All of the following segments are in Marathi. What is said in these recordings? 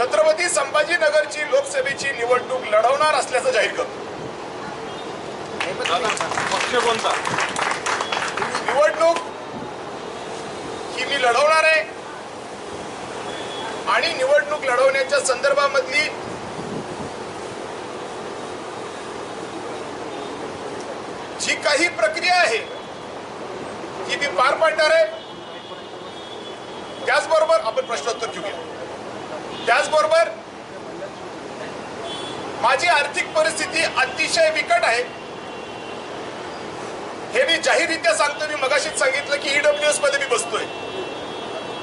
छत्रपती संभाजीनगरची लोकसभेची निवडणूक लढवणार असल्याचं जाहीर करतो. पक्ष कोणता? निवडणूक ही मी लढवणार आहे. आणि निवडणूक लढवण्याच्या संदर्भामधली जी काही प्रक्रिया आहे ती मी पार पाडणार आहे. त्याचबरोबर आपण प्रश्नोत्तर घेऊया. त्याचबरोबर माझी आर्थिक परिस्थिती अतिशय बिकट आहे. हे मी जाहीररित्या सांगतो मी मगाशीच सांगितलं की ईडब्ल्यूएसमध्ये मी बसतोय.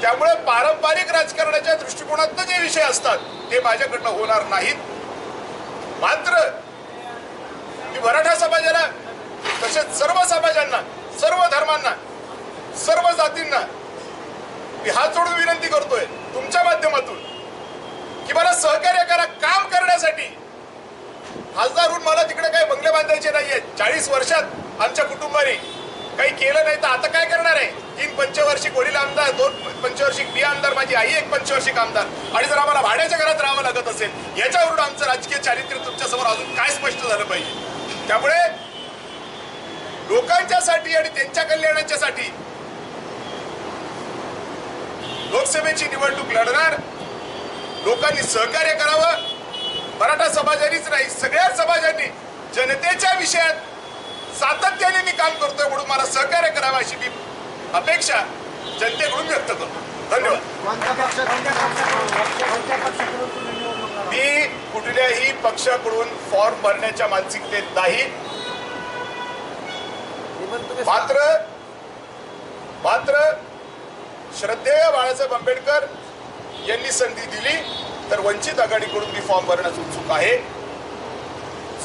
त्यामुळे पारंपरिक राजकारणाच्या दृष्टिकोनातनं जे विषय असतात ते माझ्याकडनं होणार नाहीत. मात्र मी मराठा समाजाला तसेच सर्व समाजांना सर्व धर्मांना सर्व जातींना मी हात जोडून विनंती करतोय तुमच्या माध्यमातून की मला सहकार्य करा काम करण्यासाठी. खासदार होऊन मला तिकडे काही बंगले बांधायचे नाहीये चाळीस वर्षात आमच्या कुटुंबाने काही केलं नाही तर आता काय करणार आहे? तीन पंचवार्षिक वडील आमदार दोन पंचवार्षिक बी आमदार माझी आई एक पंचवार्षिक आमदार. आणि जर आम्हाला भाड्याच्या घरात राहावं लागत असेल याच्यावरून आमचं राजकीय चारित्र्य तुमच्यासमोर अजून काय स्पष्ट झालं पाहिजे? त्यामुळे लोकांच्यासाठी आणि त्यांच्या कल्याणाच्यासाठी लोकसभेची निवडणूक लढणार. लोकांनी सहकार्य करावं. मराठा समाजानेच नाही सगळ्या समाजांनी जनतेच्या विषयात सातत्याने मी काम करतोय म्हणून मला सहकार्य करावं अशी मी अपेक्षा जनतेकडून व्यक्त करतो. धन्यवाद. मी कुठल्याही पक्षाकडून फॉर्म भरण्याच्या मानसिकतेत नाही. तुम्ही मात्र मात्र श्रद्धेय बाळासाहेब आंबेडकर यांनी संधी दिली तर वंचित आघाडीकडून मी फॉर्म भरण्यास उत्सुक आहे.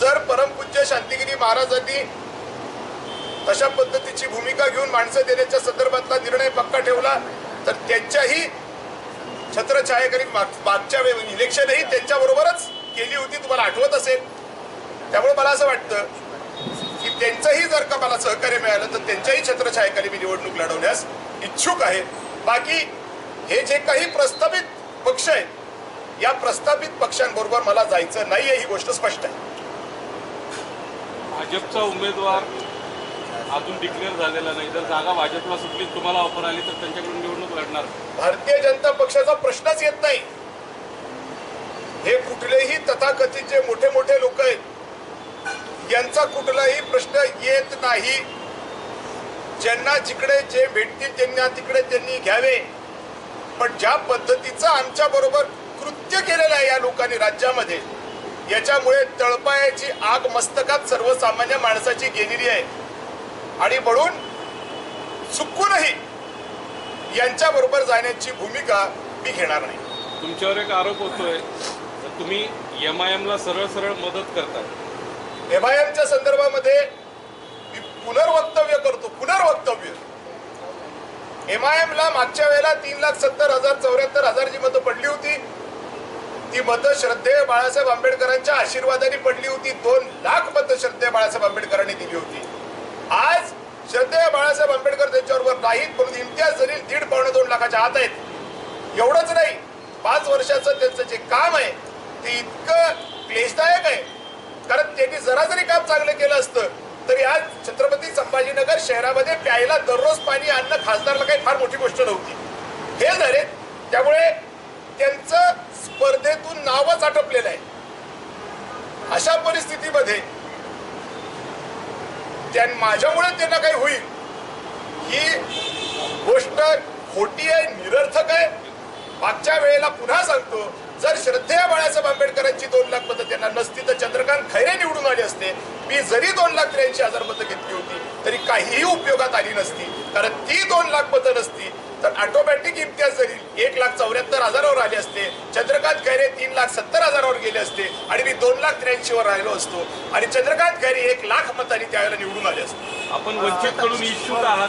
जर परमपूज्य शांतिगिरी महाराजांनी तशा पद्धतीची भूमिका घेऊन माणसं देण्याच्या संदर्भातला निर्णय पक्का ठेवला तर त्यांच्याही छत्रछायाकरी माग- मागच्या वेळी म्हणजे इलेक्शनही त्यांच्याबरोबरच केली होती तुम्हाला आठवत असेल. त्यामुळे मला असं वाटतं की त्यांचंही जर का मला सहकार्य मिळालं तर त्यांच्याही छत्रछायाखाली मी निवडणूक लढवण्यास इच्छुक आहे. बाकी हे जे काही प्रस्थापित पक्ष आहेत या प्रस्थापित पक्षांबरोबर मला जायचं नाहीये ही गोष्ट स्पष्ट आहे. भाजपचा उमेदवार अजून डिक्लेअर झालेला नाही जर जागा भाजपला सुटली तुम्हाला ऑफर आली तर त्यांच्याकडून निवडणूक लढणार. भारतीय जनता पक्षाचा प्रश्नच येत नाही. हे कुठलेही तथाकथित जे मोठे मोठे लोक आहेत यांचा कुठलाही प्रश्न येत नाही. ज्यांना जिकडे जे भेटतील त्यांना तिकडे त्यांनी घ्यावे. पण ज्या पद्धतीचं आमच्या बरोबर कृत्य केलेलं आहे या लोकांनी राज्यामध्ये याच्यामुळे तळपायाची आग मस्तकात सर्वसामान्य माणसाची गेलेली आहे. आणि म्हणून चुकूनही यांच्या बरोबर जाण्याची भूमिका मी घेणार नाही. तुमच्यावर एक आरोप होतोय तुम्ही एम आय एमला सरळ सरळ मदत करताय. एम आय एमच्या संदर्भामध्ये मी पुनर्वक्तव्य करतो पुनर्वक्तव्य. एम आय एमला मागच्या वेळेला तीन लाख सत्तर हजार चौऱ्याहत्तर हजार जी मतं पडली होती. ती मतं श्रद्धेय बाळासाहेब आंबेडकरांच्या आशीर्वादाने पडली होती. दोन लाख मतं श्रद्धेय बाळासाहेब आंबेडकरांनी दिली होती. आज श्रद्धेय बाळासाहेब आंबेडकर त्यांच्याबरोबर नाहीत म्हणून इम्तियाज जलील दीड पावणे दोन लाखाच्या आत आहेत. एवढंच नाही पाच वर्षाचं त्यांचं जे काम आहे ते इतकं क्लेशदायक आहे. कारण त्यांनी जरा जरी काम चांगलं केलं असतं तरी आज छत्रपती संभाजीनगर शहरामध्ये प्यायला दररोज पाणी आणणं खासदारला काही फार मोठी गोष्ट नव्हती. हे झाले त्यामुळे त्यांचं स्पर्धेतून नावच आटपलेलं आहे. अशा परिस्थितीमध्ये त्या माझ्यामुळे त्यांना काही होईल. ही गोष्ट खोटी आहे निरर्थक आहे. मागच्या वेळेला पुन्हा सांगतो जर श्रद्धेया बाळासाहेब आंबेडकरांची दोन लाख मतं त्यांना नसती तर चंद्रकांत खैरे निवडून आले असते. मी जरी दोन लाख त्र्याऐंशी हजार मतं घेतली होती तरी काहीही उपयोगात आली नसती. कारण ती दोन लाख मतं नसती तर ऑटोमॅटिक इम्तियाज जरी एक लाख चौऱ्याहत्तर हजारावर आले असते चंद्रकांत खैरे तीन लाख सत्तर हजारावर गेले असते आणि मी दोन लाख त्र्याऐंशी वर राहिलो असतो. आणि चंद्रकांत खैरे एक लाख मतांनी त्यावेळेला निवडून आले असते. आपण वंचित कडून इच्छुक आहात.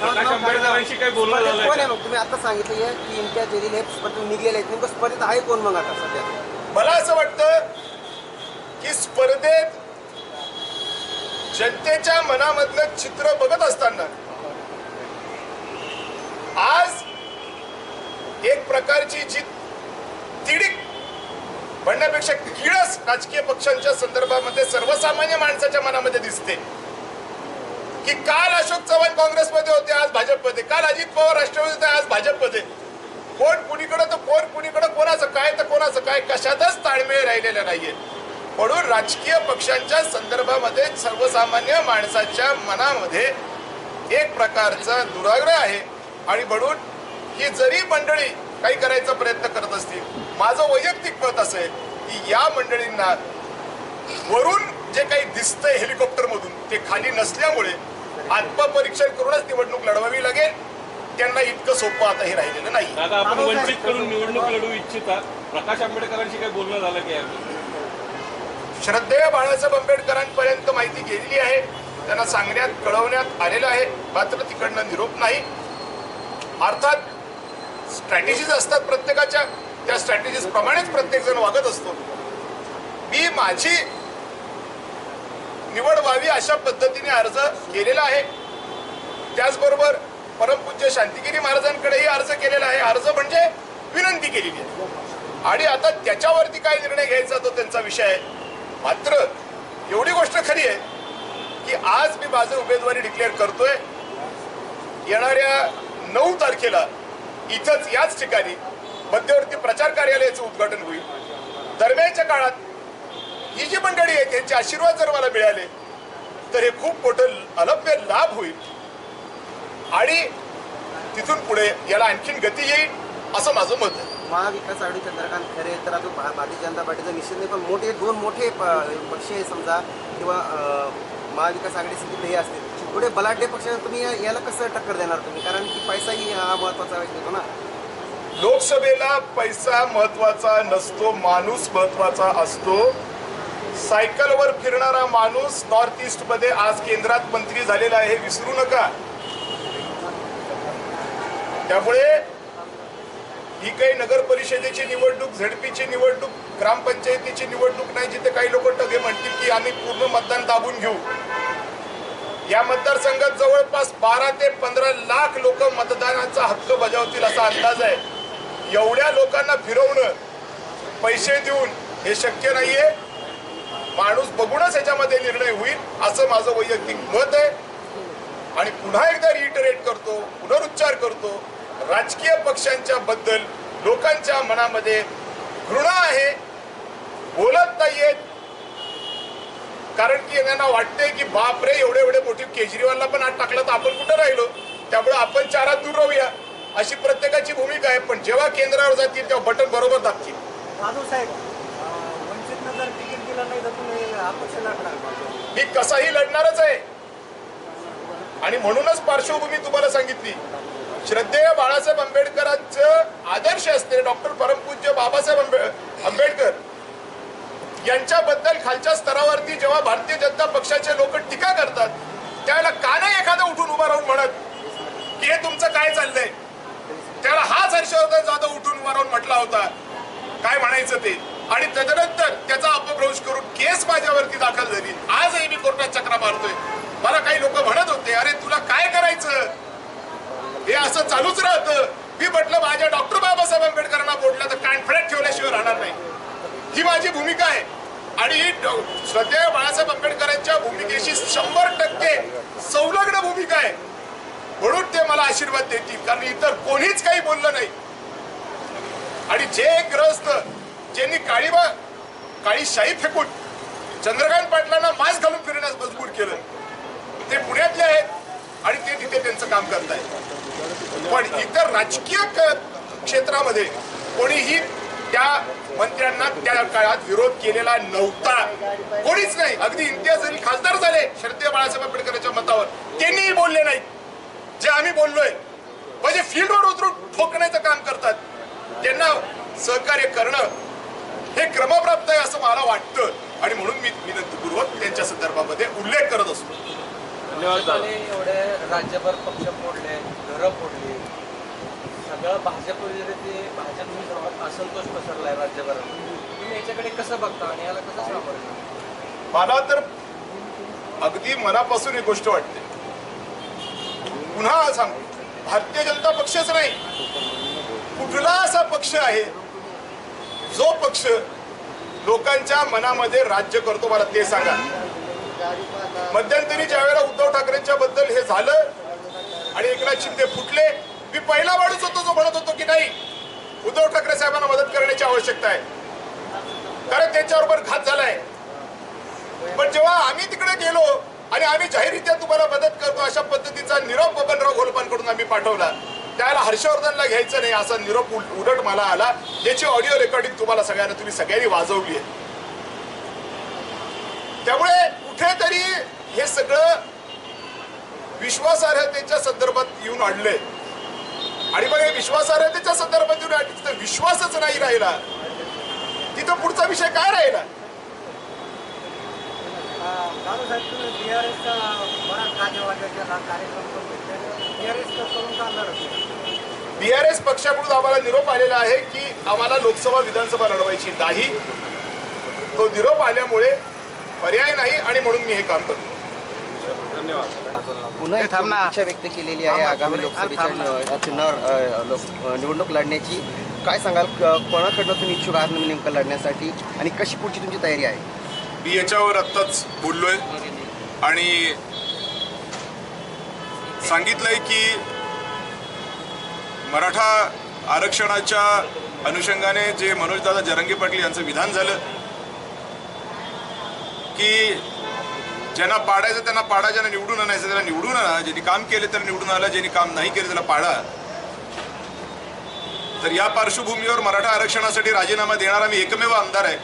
प्रकाश आंबेडकरांशी काही बोलणं स्पर्धेत झालंय कोण आहे का? मग? तुम्ही आता सांगितलं की इम्तियाज जलील हे स्पर्धेत निघलेले आहेत. नेमकं स्पर्धेत आहे कोण मग आता सध्या? मला असं वाटतं की स्पर्धेत जनतेच्या मनामधलं चित्र बघत असताना आज एक प्रकारची जी तिडीक म्हणण्यापेक्षा किळस राजकीय पक्षांच्या संदर्भामध्ये सर्वसामान्य माणसाच्या मनामध्ये दिसते. की काल अशोक चव्हाण काँग्रेसमध्ये होते आज भाजपमध्ये. काल अजित पवार राष्ट्रवादी होते आज भाजपमध्ये. कोण कुणीकडे तर कोण कुणीकडे कोणाचं काय तर कोणाचं काय कशातच ताळमेळ राहिलेला नाहीये. म्हणून राजकीय पक्षांच्या संदर्भामध्ये सर्वसामान्य माणसाच्या मनामध्ये एक प्रकारचा दुराग्रह आहे. आणि म्हणून ही जरी मंडळी काही करायचा प्रयत्न करत असतील माझं वैयक्तिक मत असं आहे की या मंडळींना वरून जे काही दिसतंय हेलिकॉप्टरमधून ते खाली नसल्यामुळे आत्मपरीक्षण करूनच निवडणूक लढवावी लागेल. त्यांना इतकं सोपं आता हे राहिलेलं नाही. दादा आपण वंचित कडून निवडणूक लढवू इच्छिता. प्रकाश आंबेडकरांशी काही बोलणं झालं की श्रद्धेय बाळासाहेब आंबेडकरांपर्यंत माहिती गेलेली आहे. त्यांना सांगण्यात कळवण्यात आलेलं आहे. मात्र तिकडनं निरोप नाही. अर्थात स्ट्रॅटेजीज असतात प्रत्येकाच्या. त्या स्ट्रॅटेजीज प्रमाणेच प्रत्येक जण वागत असतो. मी माझी निवड व्हावी अशा पद्धतीने अर्ज केलेला आहे. त्याचबरोबर परमपूज्य शांतिगिरी महाराजांकडेही अर्ज केलेला आहे. अर्ज म्हणजे विनंती केलेली आहे. आणि आता त्याच्यावरती काय निर्णय घ्यायचा तो त्यांचा विषय आहे. मात्र एवढी गोष्ट खरी आहे की आज मी माझं उमेदवारी डिक्लेअर करतोय. येणाऱ्या नऊ तारखेला इथंच याच ठिकाणी मध्यवर्ती प्रचार कार्यालयाचं उद्घाटन होईल. दरम्यानच्या काळात ही जी मंडळी आहे त्यांचे आशीर्वाद जर मला मिळाले तर हे खूप मोठं अलभ्य लाभ होईल. आणि तिथून पुढे याला आणखीन गती येईल असं माझं मत आहे. महाविकास आघाडी चंद्रकांत खरे तर अजून भारतीय जनता पार्टीचा निश्चित नाही पण मोठे दोन मोठे पक्ष आहे समजा किंवा महाविकास आघाडीसाठी हे असतील थोडे बलाढ्य पक्ष तुम्ही याला कसं टक्कर देणार तुम्ही? कारण की पैसाही हा महत्त्वाचा येतो ना. लोकसभेला पैसा महत्त्वाचा नसतो माणूस महत्त्वाचा असतो. सायकलवर फिरणारा माणूस नॉर्थ ईस्टमध्ये आज केंद्रात मंत्री झालेला आहे हे विसरू नका. त्यामुळे ही काही नगर परिषदेची निवडणूक झडपीची निवडणूक ग्रामपंचायतीची निवडणूक नाही जिथे काही लोक टगे म्हणतील की आम्ही पूर्ण मतदान दाबून घेऊ. या मतदारसंघात जवळपास बारा ते पंधरा लाख लोक मतदानाचा हक्क बजावतील असा अंदाज आहे. एवढ्या लोकांना फिरवणं पैसे देऊन हे शक्य नाहीये. माणूस बघूनच याच्यामध्ये निर्णय होईल असं माझं वैयक्तिक मत आहे. आणि पुन्हा एकदा रिइटरेट करतो पुनरुच्चार करतो राजकीय पक्षांच्या बद्दल लोकांच्या मनामध्ये घृणा आहे. बोलत नाहीयेत. कारण की त्यांना वाटते की बाप रे एवढे एवढे मोठी केजरीवालला पण आत टाकलं तर आपण कुठं राहिलो? त्यामुळे आपण चारात दूर राहूया. अशी प्रत्येकाची भूमिका आहे पण जेव्हा केंद्रावर जातील तेव्हा बटन बरोबर दाबतील. मी कसाही लढणारच आहे. आणि म्हणूनच पार्श्वभूमी तुम्हाला सांगितली. श्रद्धेय बाळासाहेब आंबेडकरांचं आदर्श असते. डॉक्टर परमपूज्य बाबासाहेब आंबे आंबेडकर यांच्याबद्दल खालच्या स्तरावरती जेव्हा भारतीय जनता पक्षाचे लोक टीका करतात त्यावेळेला का नाही एखादा उठून उभा राहून म्हणत की हे तुमचं काय चाललंय? त्याला हाच हर्षवर्धन जाधव उठून उभा राहून म्हटला होता. काय म्हणायचं ते? आणि त्याच्यानंतर त्याचा अपभ्रंश करून केस माझ्यावरती दाखल झाली. आजही मी कोर्टात चक्रा मारतोय. मला काही लोक म्हणत होते अरे तुला काय करायचं? हे असं चालूच राहतं. मी म्हटलं माझ्या डॉक्टर बाबासाहेब आंबेडकरांना बोललं तर कॉन्फिडंट ठेवल्याशिवाय राहणार नाही. ही माझी भूमिका आहे. आणि ही श्रद्धेय बाळासाहेब आंबेडकरांच्या भूमिकेशी शंभर टक्के संलग्न भूमिका आहे. म्हणून ते मला आशीर्वाद देतील. कारण इतर कोणीच काही बोललं नाही. आणि जे ग्रस्त ज्यांनी काळीबा काळीशाही फेकून चंद्रकांत पाटलांना मास्क घालून फिरण्यास मजबूर केलं. ते पुण्यातले आहेत आणि ते तिथे त्यांचं काम करत आहेत पण इतर राजकीय क- क्षेत्रामध्ये कोणीही त्या मंत्र्यांना त्या काळात विरोध केलेला नव्हता. कोणीच नाही. अगदी इम्तियाज जरी खासदार झाले श्रद्धेय बाळासाहेब आंबेडकरांच्या मतावर. त्यांनीही बोलले नाही जे आम्ही बोललोय. म्हणजे फील्डवर उतरून ठोकण्याचं काम करतात. त्यांना सहकार्य करणं हे क्रमप्राप्त आहे असं मला वाटतं. आणि म्हणून मी विनंतीपूर्वक त्यांच्या संदर्भामध्ये उल्लेख करत असतो. धन्यवाद दादा. आणि एवढे राज्यभर पक्ष फोडले घरं फोडली सगळं भाजप ते भाजप असंतोष पसरलाय राज्यभरात. तुम्ही याच्याकडे कसं बघता आणि याला कसं सामोरं जाता? मला तर अगदी मनापासून एक गोष्ट वाटते. पुन्हा सांगू भारतीय जनता पक्षच नाही. कुठला असा पक्ष आहे जो पक्ष लोकांच्या मनामध्ये राज्य करतो मला ते सांगा. मध्यंतरी ज्या वेळेला उद्धव ठाकरेंच्या बद्दल हे झालं आणि एकनाथ शिंदे फुटले मी पहिला माणूस होतो जो म्हणत होतो की नाही उद्धव ठाकरे साहेबांना मदत करण्याची आवश्यकता आहे. कारण त्यांच्याबरोबर घात झालाय. पण जेव्हा आम्ही तिकडे गेलो आणि आम्ही जाहीररित्या तुम्हाला मदत करतो अशा पद्धतीचा निरोप बबनराव घोलपांकडून आम्ही पाठवला. त्याला हर्षवर्धनला घ्यायचं नाही असा निरोप उल- उलट मला आला. याची ऑडिओ रेकॉर्डिंग तुम्हाला सगळ्यांना तुम्ही सगळ्यांनी वाजवली आहे. त्यामुळे कुठेतरी हे सगळं विश्वासार्हतेच्या संदर्भात येऊन आणलंय. आणि मग हे विश्वासार्हतेच्या संदर्भात येऊन आणलं तिथं विश्वासच नाही राहिला. तिथं पुढचा विषय काय राहिला? दादा तुम्ही बराच कार्यक्रम बी आर एस पक्षाकडून आम्हाला निरोप आलेला आहे की आम्हाला लोकसभा विधानसभा लढवायची नाही. तो निरोप आल्यामुळे पर्याय नाही आणि म्हणून मी हे काम करतो. पुन्हा एक इच्छा व्यक्त केलेली आहे आगामी लोकसभेच्या निवडणूक लढण्याची काय सांगाल? कोणाकडनं तुम्ही इच्छुक आहात नेमकं लढण्यासाठी? आणि कशी पुढची तुमची तयारी आहे? मी याच्यावर आत्ताच बोललोय. आणि सांगितलंय की मराठा आरक्षणाच्या अनुषंगाने जे मनोजदादा जरंगे पाटील यांचं विधान झालं की ज्यांना पाडायचं त्यांना पाडा ज्यांना निवडून आणायचं त्यांना निवडून आणा ज्यांनी काम केले तर निवडून आला ज्यांनी काम नाही केले त्याला पाडा. तर या पार्श्वभूमीवर मराठा आरक्षणासाठी राजीनामा देणारा मी एकमेव आमदार आहे.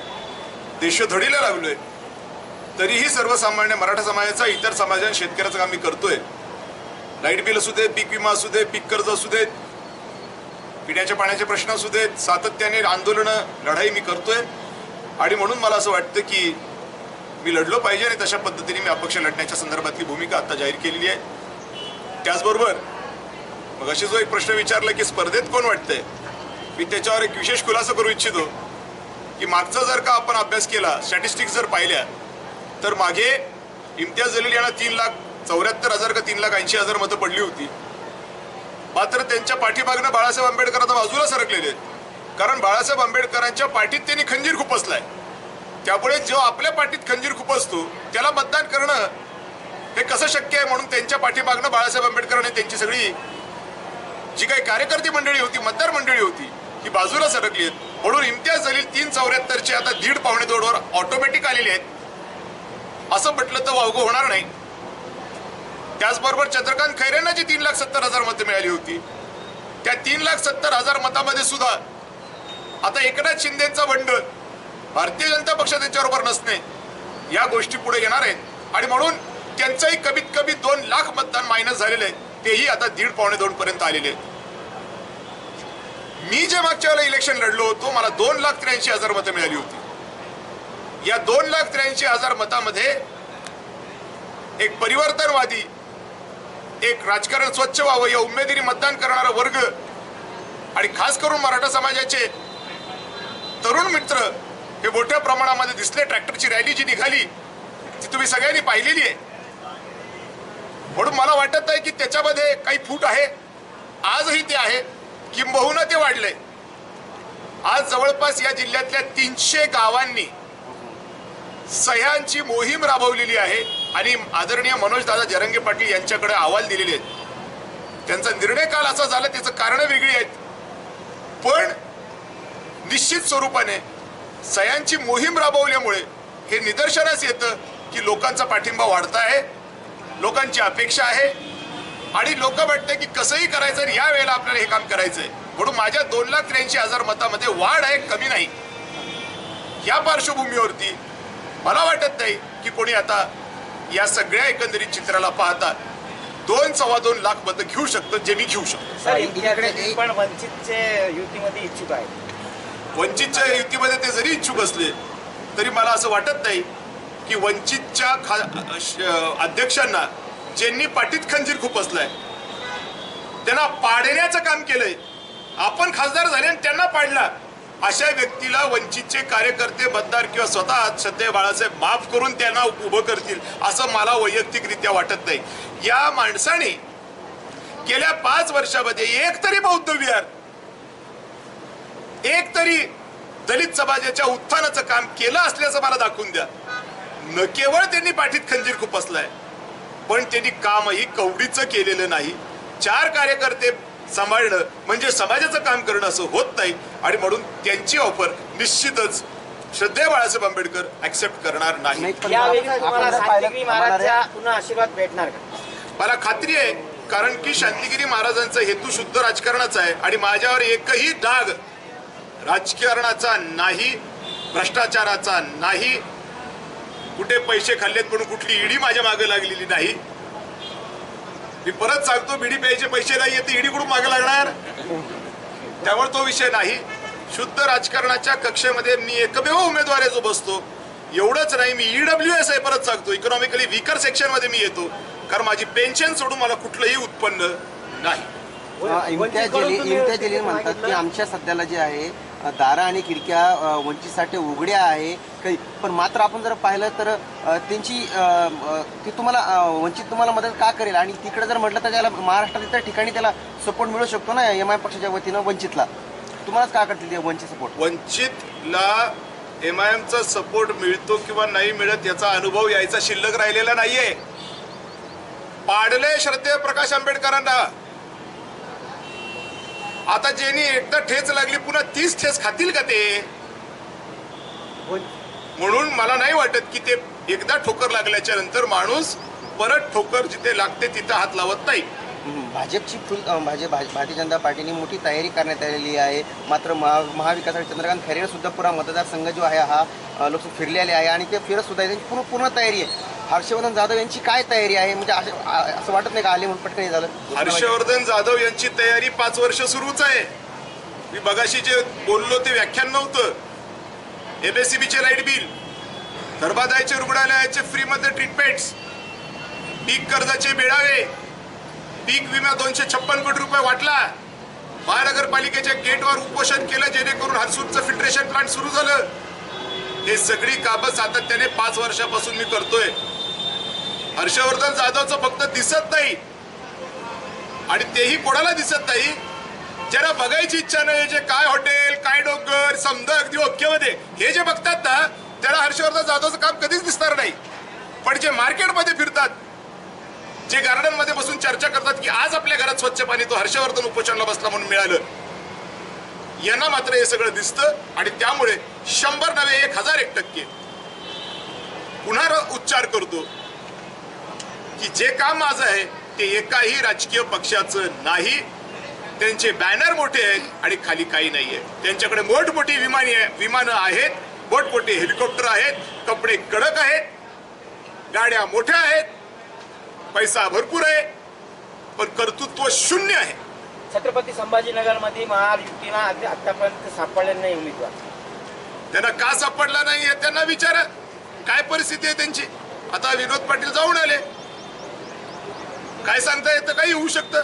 देश धडीला लागलोय तरीही सर्वसामान्य मराठा समाजाचा इतर समाजाने शेतकऱ्याचं काम मी करतोय. लाइट बिल असू दे पीक विमा असू दे पीक कर्ज असू देत पिण्याच्या पाण्याचे प्रश्न असू देत सातत्याने आंदोलनं लढाई मी करतोय. आणि म्हणून मला असं वाटतं की मी लढलो पाहिजे आणि तशा पद्धतीने मी अपक्ष लढण्याच्या संदर्भातली भूमिका आता जाहीर केलेली आहे. त्याचबरोबर मग अशी जो एक प्रश्न विचारला की स्पर्धेत कोण वाटतंय? मी त्याच्यावर एक विशेष खुलासा करू इच्छितो की मागचा जर का आपण अभ्यास केला स्टॅटिस्टिक्स जर पाहिल्या तर मागे इम्तियाज जलील यांना तीन लाख चौऱ्याहत्तर हजार का तीन लाख ऐंशी हजार मतं पडली होती. मात्र त्यांच्या पाठीमागनं बाळासाहेब आंबेडकर आता बाजूला सरकलेले आहेत. कारण बाळासाहेब आंबेडकरांच्या पाठीत त्यांनी खंजीर खुपसलाय त्यामुळे जो आपल्या पाठीत खंजीर खुपसतो त्याला मतदान करणं हे कसं शक्य आहे म्हणून त्यांच्या पाठीमागनं बाळासाहेब आंबेडकरांनी त्यांची सगळी जी काही कार्यकर्ती मंडळी होती मतदार मंडळी होती ही बाजूला सरकली आहेत. म्हणून इम्तियाज जलील तीन चौऱ्याहत्तरचे आता दीड पावणे दोडवर ऑटोमॅटिक आलेले आहेत. असं म्हटलं तर वावगं होणार नाही. त्याचबरोबर चंद्रकांत खैरेंना जी तीन लाख सत्तर हजार मतं मिळाली होती. त्या तीन लाख सत्तर हजार मतामध्ये सुद्धा आता एकनाथ शिंदेचा बंड भारतीय जनता पक्ष त्यांच्याबरोबर नसणे या गोष्टी पुढे येणार आहेत. आणि म्हणून त्यांचंही कमीत कमी दोन लाख मतदान मायनस झालेलं आहे. तेही आता दीड पावणे दोन पर्यंत आलेले आहेत. मी जे मागच्या वेळेला इलेक्शन लढलो होतो मला दोन लाख त्र्याऐंशी हजार मतं मिळाली होती. या दोन लाख त्र्याऐंशी हजार मतामध्ये एक परिवर्तनवादी एक राजकारण स्वच्छ व्हावं या उमेदीने मतदान करणारा वर्ग आणि खास करून मराठा समाजाचे तरुण मित्र हे मोठ्या प्रमाणामध्ये दिसले ट्रॅक्टरची रॅली जी निघाली ती तुम्ही सगळ्यांनी पाहिलेली आहे. म्हणून मला वाटत आहे की त्याच्यामध्ये काही फूट आहे. आजही ते आहे. किंबहुना ते वाढले. आज जवळपास या जिल्ह्यातल्या तीनशे गावांनी सह्यांची मोहीम राबवलेली आहे. आणि आदरणीय मनोजदादा जरंगे पाटील यांच्याकडे अहवाल दिलेले आहेत. त्यांचा निर्णय काल असा झाला त्याचं कारण वेगळी आहेत. पण निश्चित स्वरूपाने सह्यांची मोहीम राबवल्यामुळे हे निदर्शनास येतं की लोकांचा पाठिंबा वाढत आहे लोकांची अपेक्षा आहे आणि लोक वाटतं की कसंही करायचं आणि या वेळेला आपल्याला हे काम करायचं आहे म्हणून माझ्या दोन लाख त्र्याऐंशी हजार मतामध्ये वाढ आहे कमी नाही. या पार्श्वभूमीवरती मला वाटत नाही की कोणी आता या सगळ्या एकंदरीत चित्राला पाहता दोन सव्वा दोन लाख मतं घेऊ शकतं जे मी घेऊ शकतो. सर, इकडे एक- पण वंचितचे युतीमध्ये इच्छुक आहे वंचितच्या युतीमध्ये ते जरी इच्छुक असले तरी मला असं वाटत नाही की वंचितच्या खा अध्यक्षांना ज्यांनी पाठीत खंजीर खूप असलाय त्यांना पाडण्याचं काम केलंय. आपण खासदार झाले आणि त्यांना पाडला. अशा व्यक्तीला वंचितचे कार्यकर्ते मतदार किंवा स्वतः सध्या बाळासाहेब माफ करून त्यांना उभं करतील असं मला वैयक्तिकरित्या वाटत नाही. या माणसाने गेल्या पाच वर्षामध्ये एक तरी बौद्ध विहार एक तरी दलित समाजाच्या उत्थानाचं काम केलं असल्याचं मला दाखवून द्या. न केवळ त्यांनी पाठीत खंजीर खुपसलाय पण त्यांनी कामही कवडीचं केलेलं नाही. चार कार्यकर्ते सांभाळणं म्हणजे समाजाचं काम करणं असं होत नाही. आणि म्हणून त्यांची ऑफर निश्चितच श्रद्धेय बाळासाहेब आंबेडकर ऍक्सेप्ट करणार नाही. आशीर्वाद भेटणार मला खात्री आहे कारण की शांतिगिरी महाराजांचा हेतू शुद्ध राजकारणाचा आहे आणि माझ्यावर एकही डाग राजकारणाचा नाही भ्रष्टाचाराचा नाही. कुठे पैसे खाल्लेत म्हणून कुठली ईडी माझ्या मागे लागलेली नाही. मी परत सांगतो बिडी प्यायचे पैसे नाही तर ईडीकडून मागे लागणार? त्यावर तो विषय नाही. शुद्ध राजकारणाच्या कक्षेमध्ये मी एकमेव उमेदवार आहे जो बसतो. एवढंच नाही मी ईडब्ल्यू एस आहे परत सांगतो. इकॉनॉमिकली विकर सेक्शनमध्ये मी येतो. कारण माझी पेन्शन सोडून मला कुठलंही उत्पन्न नाही. इम्तियाज इम्तियाज म्हणतात की आमच्या सध्याला जे आहे दारा आणि खिडक्या वंचितसाठी उघड्या आहे. काही पण मात्र आपण जर पाहिलं तर त्यांची ती तुम्हाला वंचित तुम्हाला मदत का करेल? आणि तिकडे जर म्हटलं तर त्याला महाराष्ट्रात इतर ठिकाणी त्याला सपोर्ट मिळू शकतो ना एम आय पक्षाच्या वतीनं वंचितला? तुम्हालाच का करतील वंचित सपोर्ट वंचितला एम आय एमचा सपोर्ट मिळतो किंवा नाही मिळत याचा अनुभव यायचा शिल्लक राहिलेला नाहीये. पाडले श्रद्धे प्रकाश आंबेडकरांना. आता ज्यांनी एकदा ठेच लागली पुन्हा तीस ठेच खातील का ते? म्हणून मला नाही वाटत की ते एकदा ठोकर लागल्याच्या नंतर माणूस परत ठोकर जिथे लागते तिथं हात लावत नाही. भाजपची फुल भाजप भारतीय जनता पार्टीने मोठी तयारी करण्यात आलेली आहे. मात्र महा महाविकास आघाडी चंद्रकांत खैरेसुद्धा पुरा मतदारसंघ जो आहे हा लोक फिरलेले आहे आणि ते फिरतसुद्धा आहे. त्यांची पूर्ण पूर्ण तयारी आहे. हर्षवर्धन जाधव यांची काय तयारी आहे? म्हणजे असं असं वाटत नाही का आले म्हणून पटकन झालं? हर्षवर्धन जाधव यांची तयारी पाच वर्ष सुरूच आहे. मी बघाशी जे बोललो ते व्याख्यान नव्हतं. एमएससीबीचे लाइट बिल धर्मादायचे रुग्णालयाचे फ्रीमध्ये ट्रीटमेंट्स पीक कर्जाचे मेळावे पीक विमा दोनशे छप्पन कोटी रुपये वाटला. महानगरपालिकेच्या गेटवर उपोषण केलं जेणेकरून हरसूरचं फिल्ट्रेशन प्लांट सुरू झालं. हे सगळी कामं सातत्याने पाच वर्षापासून मी करतोय. हर्षवर्धन जाधवचं फक्त दिसत नाही. आणि तेही कोणाला दिसत नाही? ज्याला बघायची इच्छा नाही जे काय हॉटेल काय डोंगर समजा अगदी ओक्यामध्ये हे जे बघतात ना त्याला हर्षवर्धन जाधवचं काम कधीच दिसणार नाही. पण जे मार्केटमध्ये फिरतात जे गार्डनमध्ये बसून चर्चा करतात की आज आपल्या घरात स्वच्छ पाणी तो हर्षवर्धन उपोषणला बसला म्हणून मिळालं. यांना मात्र हे सगळं दिसतं आणि त्यामुळे शंभर नव्हे एक हजार एक टक्के. पुन्हा उच्चार करतो की जे काम माझं आहे ते एकाही राजकीय पक्षाचं नाही. त्यांचे बॅनर मोठे आहेत आणि खाली काही नाहीये. त्यांच्याकडे मोठमोठी विमानी विमानं आहेत मोठमोठे हेलिकॉप्टर आहेत कपडे कडक आहेत गाड्या मोठ्या आहेत पैसा भरपूर आहे पण कर्तृत्व शून्य आहे. छत्रपती संभाजीनगरमध्ये महायुतीला अगदी आतापर्यंत सापडले नाही उमेदवार. त्यांना का सापडला नाही हे त्यांना विचारा. काय परिस्थिती आहे त्यांची? आता विनोद पाटील जाऊन आले. काय सांगता येतं? काही होऊ शकतं.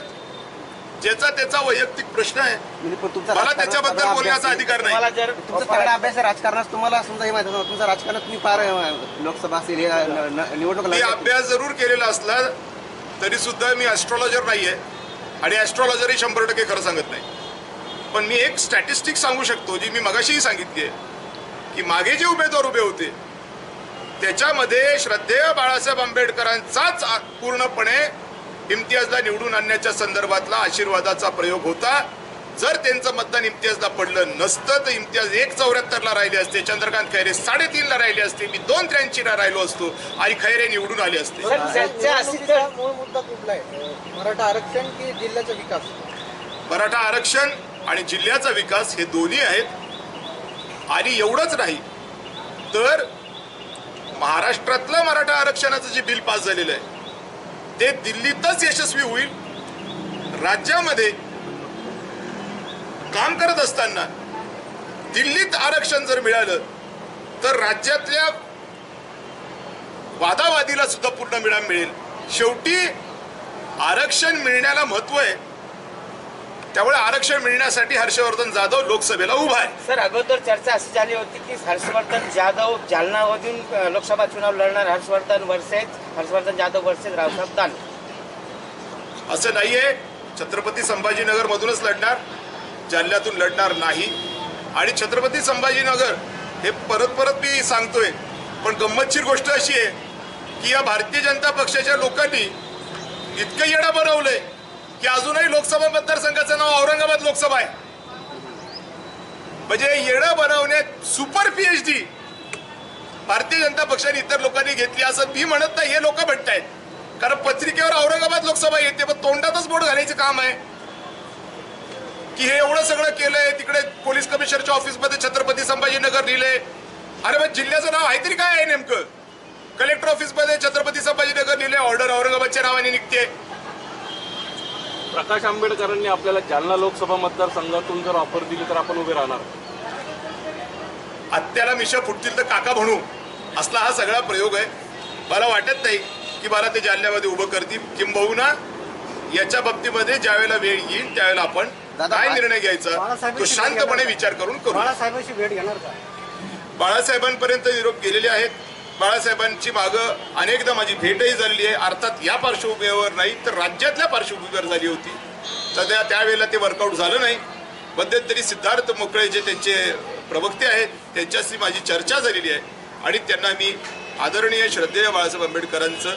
ज्याचा त्याचा वैयक्तिक प्रश्न आहे म्हणजे पण तुमचा मला त्याच्याबद्दल बोलण्याचा आहे. अधिकार नाही तुम्हाला जर तुमचा तगडा अभ्यास आहे राजकारणात तुम्हाला समजा हे माहिती आहे, तुमचा राजकारणात तुम्ही फार लोकसभा असेल निवडणूक मी. अभ्यास जरूर केलेला असला तरी सुद्धा मी ॲस्ट्रॉलॉजर नाहीये आणि ॲस्ट्रॉलॉजरही शंभर टक्के खरं सांगत नाही पण मी एक स्टॅटिस्टिक सांगू शकतो जी मी मगाशीही सांगितली आहे की मागे जे उमेदवार उभे होते त्याच्यामध्ये श्रद्धेय बाळासाहेब आंबेडकरांचाच पूर्णपणे इम्तियाजला निवडून आणण्याच्या संदर्भातला आशीर्वादाचा प्रयोग होता. जर त्यांचं मतदान इम्तियाजला पडलं नसतं तर इम्तियाज एक चौऱ्याहत्तरला राहिले असते. चंद्रकांत खैरे साडेतीनला राहिले असते. मी दोन त्र्याऐंशीला राहिलो असतो. आणि खैरे निवडून आले असते. मराठा आरक्षण की जिल्ह्याचा विकास? मराठा आरक्षण आणि जिल्ह्याचा विकास हे दोन्ही आहेत. आणि एवढंच नाही तर महाराष्ट्रातलं मराठा आरक्षणाचं जे बिल पास झालेलं आहे ते दिल्लीतच यशस्वी होईल. राज्यामध्ये काम करत असताना दिल्लीत आरक्षण जर मिळालं तर राज्यातल्या वादावादीला सुद्धा पूर्ण मिळा मिळेल. शेवटी आरक्षण मिळण्याला महत्त्व आहे. त्यामुळे आरक्षण मिळण्यासाठी हर्षवर्धन जाधव लोकसभेला उभा आहे. सर अगोदर चर्चा अशी झाली होती की हर्षवर्धन जाधव जालनामधून लोकसभा चुनाव लढणार हर्षवर्धन वर्सेस हर्षवर्धन जाधव वर्सेस रावसाहेब दानवे असं नाहीये. छत्रपती संभाजीनगर मधूनच लढणार. जालन्यातून लढणार नाही. आणि छत्रपती संभाजीनगर हे परत परत मी सांगतोय. पण गंमतशीर गोष्ट अशी आहे की या भारतीय जनता पक्षाच्या लोकांनी इतकं येडा बनवलंय की अजूनही लोकसभा मतदारसंघाचं नाव औरंगाबाद लोकसभा आहे. म्हणजे येडं बनवण्यात सुपर पीएचडी भारतीय जनता पक्षाने इतर लोकांनी घेतली असं मी म्हणत नाही हे लोक म्हणतायत. कारण पत्रिकेवर औरंगाबाद लोकसभा येते पण तोंडातच बोट घालायचं काम आहे. की हे एवढं सगळं केलंय तिकडे पोलीस कमिशनरच्या ऑफिसमध्ये छत्रपती संभाजीनगर लिहिले अरे मग जिल्ह्याचं नाव आहे तरी काय आहे नेमकं? कलेक्टर ऑफिसमध्ये छत्रपती संभाजीनगर लिहिले ऑर्डर औरंगाबादच्या नावाने निघते. प्रकाश आंबेडकरांनी आपल्याला जालना लोकसभा मतदारसंघातून जर ऑफर दिली तर आपण उभे राहणार. आत्याला मिशा फुटतील तर काका म्हणू. असला हा सगळा प्रयोग आहे. मला वाटत नाही की मला ते जालन्यामध्ये उभं करतील. किंबहुना याच्या बाबतीमध्ये ज्यावेळेला वेळ येईल त्यावेळेला आपण काय निर्णय घ्यायचा तो बाळासाहेबांची शांतपणे विचार करून करू बाळासाहेबांशी भेट घेणार का? बाळासाहेबांपर्यंत निरोप गेलेले आहेत. बाळासाहेबांची मागं अनेकदा माझी भेटही झालेली आहे. अर्थात या पार्श्वभूमीवर नाही तर राज्यातल्या पार्श्वभूमीवर झाली होती. सध्या त्यावेळेला ते वर्कआउट झालं नाही. मध्यंतरी सिद्धार्थ मोकळे जे त्यांचे प्रवक्ते आहेत. त्यांच्याशी माझी चर्चा झालेली आहे. आणि त्यांना मी आदरणीय श्रद्धेय बाळासाहेब आंबेडकरांचं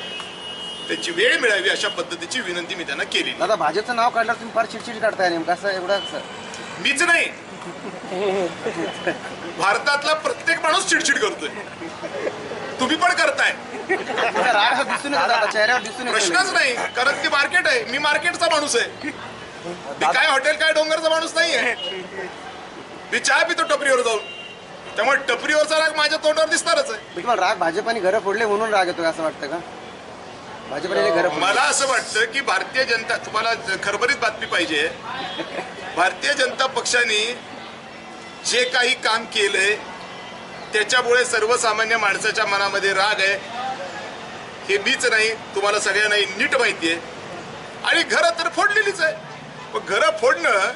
त्यांची वेळ मिळावी अशा पद्धतीची विनंती मी त्यांना केली दादा भाजपचं नाव काढल्यावर तुम्ही फार चिडचिड काढताय नेमकं असं एवढं असं. मीच नाही. भारतातला प्रत्येक माणूस चिडचिड करतोय. तुम्ही पण करताय. प्रश्नच नाही कारण ते मार्केट आहे. मी मार्केटचा माणूस आहे. काय हॉटेल काय डोंगरचा माणूस नाही आहे मी चहा पितो टपरीवर जाऊन. त्यामुळे टपरीवरचा राग माझ्या तोंडावर दिसणारच आहे. राग भाजपाने घरं फोडले म्हणून राग येतो असं वाटतं का? भाजपाने घरं फोडले. मला असं वाटतं की भारतीय जनता तुम्हाला खरबरीत बातमी पाहिजे. भारतीय जनता पक्षाने जे काही काम केलंय त्याच्यामुळे सर्वसामान्य माणसाच्या मनामध्ये राग आहे. हे मीच नाही तुम्हाला सगळ्यांनाही नीट माहिती आहे. आणि घरं तर फोडलेलीच आहे. पण घरं फोडणं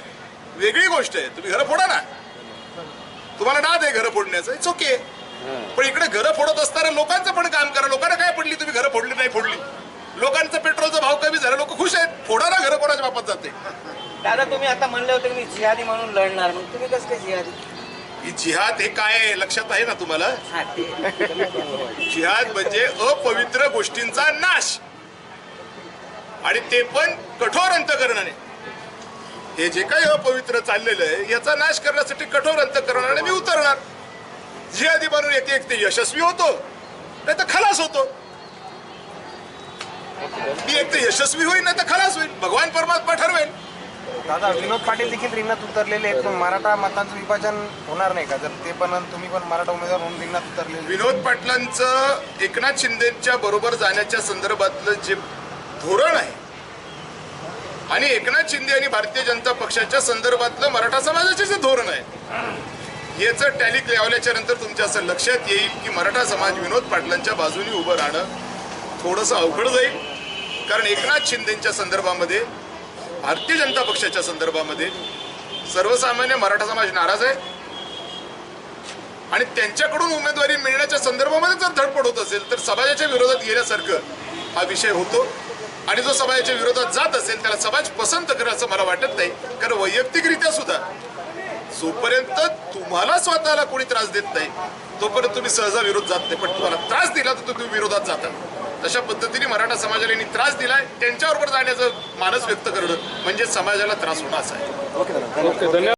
वेगळी गोष्ट आहे. तुम्ही घरं फोडा ना. तुम्हाला नाद आहे घरं फोडण्याचं. इट्स ओके पण इकडे घरं फोडत असताना लोकांचं पण काम करा. लोकांना काय पडली तुम्ही घरं फोडली नाही फोडली. लोकांचा पेट्रोलचा भाव कमी झाला. लोक खुश आहेत. फोडा ना घरं कोणाच्या बापात जाते? दादा तुम्ही आता म्हणले होते की मी जिहादी म्हणून लढणार. मग तुम्ही कसं काय जिहादी? ही जिहाद हे काय आहे? लक्षात आहे ना तुम्हाला? हा ते. जिहाद म्हणजे अपवित्र गोष्टींचा नाश. आणि ते पण कठोर अंतकरणाने. हे जे काही अपवित्र चाललेलं आहे याचा नाश करण्यासाठी कठोर अंतकरणाने मी उतरणार. जिहादी बनून एक एक ते यशस्वी होतो नाही तर खलास होतो. मी एक तर यशस्वी होईल नाही तर खलास होईल भगवान परमात्मा ठरवेल दादा विनोद पाटील देखील रिंगणात उतरलेले आहेत पण मराठा मतांचं विभाजन होणार नाही का? जर ते पण आणि तुम्ही पण मराठा उमेदवार म्हणून रिंगणात उतरलेले विनोद पाटलांचं एकनाथ शिंदेच्या बरोबर जाण्याच्या संदर्भातलं जे धोरण आहे आणि एकनाथ शिंदे आणि भारतीय जनता पक्षाच्या संदर्भातलं मराठा समाजाचे जे धोरण आहे याचं टॅलिक लावल्याच्या नंतर तुमच्या असं लक्षात येईल की मराठा समाज विनोद पाटलांच्या बाजूने उभं राहणं थोडंसं अवघड जाईल. कारण एकनाथ शिंदेच्या संदर्भामध्ये भारतीय जनता पक्षाच्या संदर्भामध्ये सर्वसामान्य मराठा समाज नाराज आहे. आणि त्यांच्याकडून उमेदवारी मिळण्याच्या संदर्भामध्ये जर धडपड होत असेल तर समाजाच्या विरोधात गेल्यासारखं हा विषय होतो. आणि जो समाजाच्या विरोधात जात असेल त्याला समाज पसंत करेल असं मला वाटत नाही. कारण वैयक्तिकरित्या सुद्धा जोपर्यंत तुम्हाला स्वतःला कोणी त्रास देत नाही तोपर्यंत तुम्ही सहजा विरोध जात नाही. पण तुम्हाला त्रास दिला तर तुम्ही विरोधात जाता. तशा पद्धतीने मराठा समाजाला यांनी त्रास दिलाय त्यांच्याबरोबर जाण्याचं मानस व्यक्त करणं म्हणजे समाजाला त्रास होणं असं आहे. ओके धन्यवाद.